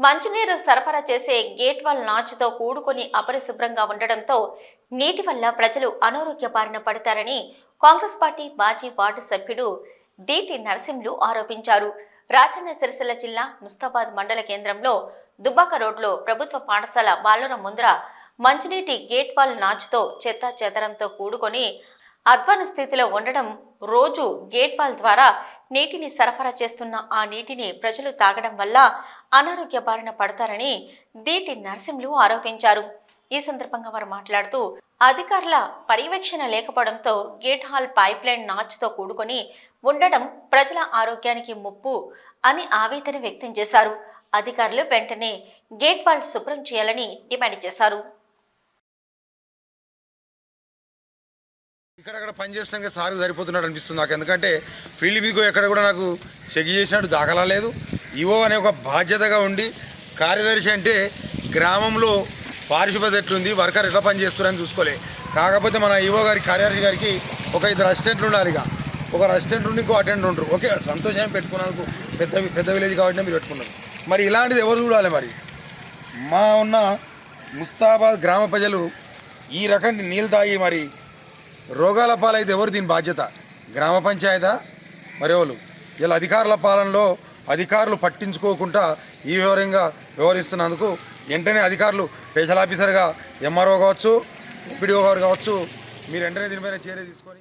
మంచినీరు సరఫరా చేసే గేట్ వాల్ నాచుతో కూడుకొని అపరిశుభ్రంగా ఉండడంతో నీటి వల్ల ప్రజలు అనారోగ్య బారిన పడతారని కాంగ్రెస్ పార్టీ మాజీ వార్డు సభ్యుడు దీటి నరసింహులు ఆరోపించారు. రాజన్న సిరిసిల్ల జిల్లా ముస్తాబాద్ మండల కేంద్రంలో దుబ్బాక రోడ్లో ప్రభుత్వ పాఠశాల బాలుర ముందర మంచినీటి గేట్ వాల్ నాచుతో చెత్త చెదరంతో కూడుకొని అధ్వాన స్థితిలో ఉండడం రోజు గేట్ వాల్ ద్వారా నీటిని సరఫరా చేస్తున్న ఆ నీటిని ప్రజలు తాగడం వల్ల అనారోగ్య బారిన పడతారని దీటి నర్సింలు ఆరోపించారు. ఈ సందర్భంగా వారు మాట్లాడుతూ అధికారుల పర్యవేక్షణ లేకపోవడంతో గేట్ హాల్ పైప్ లైన్ నాచుతో కూడుకొని ఉండడం ప్రజల ఆరోగ్యానికి ముప్పు అని ఆవేదన వ్యక్తం చేశారు. అధికారులు వెంటనే గేట్ వాల్ శుభ్రం చేయాలని డిమాండ్ చేశారు. ఇక్కడక్కడ పని చేసినాక సార్ సరిపోతున్నాడు అనిపిస్తుంది నాకు. ఎందుకంటే ఫీల్డ్ మీదకి ఎక్కడ కూడా నాకు చెక్ చేసినట్టు దాఖలా లేదు. ఈవో అనే ఒక బాధ్యతగా ఉండి కార్యదర్శి అంటే గ్రామంలో పారిశుభ్రత ఎట్లుంది? వర్కర్ ఎట్లా పనిచేస్తున్నారని చూసుకోలే. కాకపోతే మన ఈవో గారి కార్యదర్శి గారికి ఒక ఇద్దరు అసిస్టెంట్లు ఉండాలి ఇక. ఒక అసిస్టెంట్ ఉండి ఇంకో అటెండర్ ఉంటారు ఓకే సంతోషం పెట్టుకున్నందుకు పెద్ద పెద్ద విలేజ్ కాబట్టి మీరు పెట్టుకున్నారు. మరి ఇలాంటిది ఎవరు చూడాలి మరి? మా ఉన్న ముస్తాబాద్ గ్రామ ప్రజలు ఈ రకం నీళ్ళు తాగి మరి రోగాల పాలైతే ఎవరు దీని బాధ్యత? గ్రామ పంచాయతా? మరెవరు ఇలా అధికారుల పాలనలో అధికారులు పట్టించుకోకుండా ఈ వివరంగా వ్యవహరిస్తున్నందుకు వెంటనే అధికారులు స్పెషల్ ఆఫీసర్గా ఎంఆర్ఓ కావచ్చు ఎంపీడీఓ గారు కావచ్చు మీరు వెంటనే దీనిపైన చర్య తీసుకొని